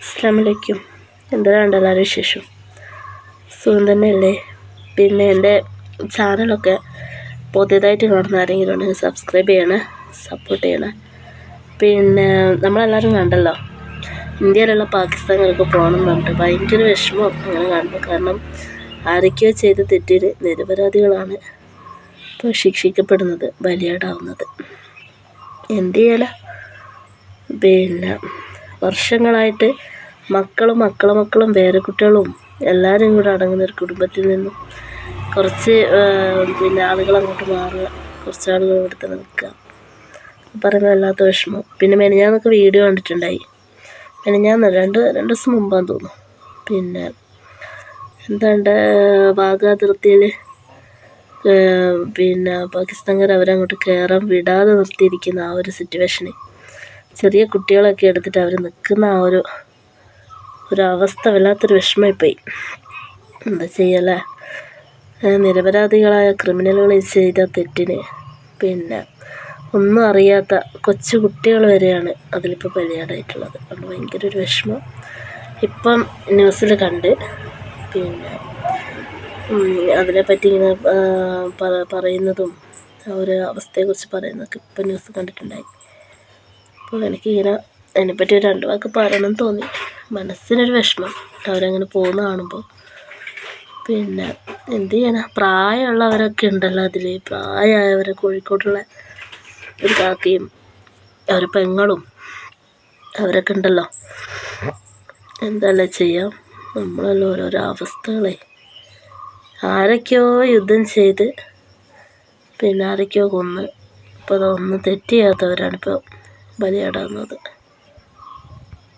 അസ്സാമലൈക്കും എന്തിനാണ്ട് എല്ലാവരും വിശേഷം? സുഖം തന്നെയല്ലേ? പിന്നെ എന്റെ ചാനലൊക്കെ പുതിയതായിട്ട് കാണുന്ന ആരെങ്കിലും ഉണ്ടെങ്കിൽ സബ്സ്ക്രൈബ് ചെയ്യണം സപ്പോർട്ട് ചെയ്യണം. പിന്നെ നമ്മളെല്ലാവരും കണ്ടല്ലോ ഇന്ത്യയിലുള്ള പാകിസ്ഥാനിലൊക്കെ പോകണം പറഞ്ഞിട്ട് ഭയങ്കര വിഷമം അങ്ങനെ കാണുന്നു. കാരണം ആരൊക്കെയോ ചെയ്ത തെറ്റിന് നിരപരാധികളാണ് ഇപ്പോൾ ശിക്ഷിക്കപ്പെടുന്നത് ബലിയാടാവുന്നത്. എന്ത് ചെയ്യാനാ? പിന്നെ വർഷങ്ങളായിട്ട് മക്കളും മക്കളെ മക്കളും പേരക്കുട്ടികളും എല്ലാവരും കൂടെ അടങ്ങുന്ന ഒരു കുടുംബത്തിൽ നിന്നും കുറച്ച് പിന്നെ ആളുകൾ അങ്ങോട്ട് മാറുക. കുറച്ച് ആളുകൾ ഇവിടെ നിൽക്കുക. പറയുമ്പോൾ വല്ലാത്ത വിഷമം. പിന്നെ മെനിഞ്ഞാന്നൊക്കെ വീഡിയോ കണ്ടിട്ടുണ്ടായി. മെനിഞ്ഞാന്ന് രണ്ട് രണ്ട് ദിവസം മുമ്പാന്ന് തോന്നുന്നു. പിന്നെ എന്താണ്ട് ഭാഗാതിർത്തിയിൽ പിന്നെ പാകിസ്ഥാൻകാർ അവരങ്ങോട്ട് കയറാൻ വിടാതെ നിർത്തിയിരിക്കുന്ന ആ ഒരു സിറ്റുവേഷന് ചെറിയ കുട്ടികളൊക്കെ എടുത്തിട്ട് അവർ നിൽക്കുന്ന ആ ഒരു ഒരു ഒരവസ്ഥ വല്ലാത്തൊരു വിഷമമായിപ്പോയി. എന്താ ചെയ്യല്ലേ? നിരപരാധികളായ ക്രിമിനലുകൾ ചെയ്ത തെറ്റിന് പിന്നെ ഒന്നും അറിയാത്ത കൊച്ചു കുട്ടികൾ വരെയാണ് അതിലിപ്പോൾ ബലിയാടായിട്ടുള്ളത്. അത് ഭയങ്കര ഒരു വിഷമം. ഇപ്പം ന്യൂസിൽ കണ്ട് പിന്നെ അതിനെപ്പറ്റി ഇങ്ങനെ പറയുന്നതും ആ ഒരു അവസ്ഥയെക്കുറിച്ച് പറയുന്നതൊക്കെ ഇപ്പം ന്യൂസ് കണ്ടിട്ടുണ്ടായി. അപ്പോൾ എനിക്കിങ്ങനെ അതിനെപ്പറ്റി ഒരു രണ്ട് വാക്ക് പറയണം തോന്നി. മനസ്സിനൊരു വിഷമം. അവരങ്ങനെ പോകുന്ന കാണുമ്പോൾ. പിന്നെ എന്ത് ചെയ്യാനാ? പ്രായമുള്ളവരൊക്കെ ഉണ്ടല്ലോ അതിൽ പ്രായമായവർ കോഴിക്കോട്ടുള്ള ഒരു കാക്കയും അവർ പെങ്ങളും അവരൊക്കെ ഉണ്ടല്ലോ. എന്തല്ലേ ചെയ്യാം? നമ്മളല്ല ഓരോരോ അവസ്ഥകളെ. ആരൊക്കെയോ യുദ്ധം ചെയ്ത് പിന്നെ ആരൊക്കെയോ കൊന്ന്. ഇപ്പോൾ അതൊന്നും തെറ്റ് ചെയ്യാത്തവരാണിപ്പോൾ ബലിയാടാകുന്നത്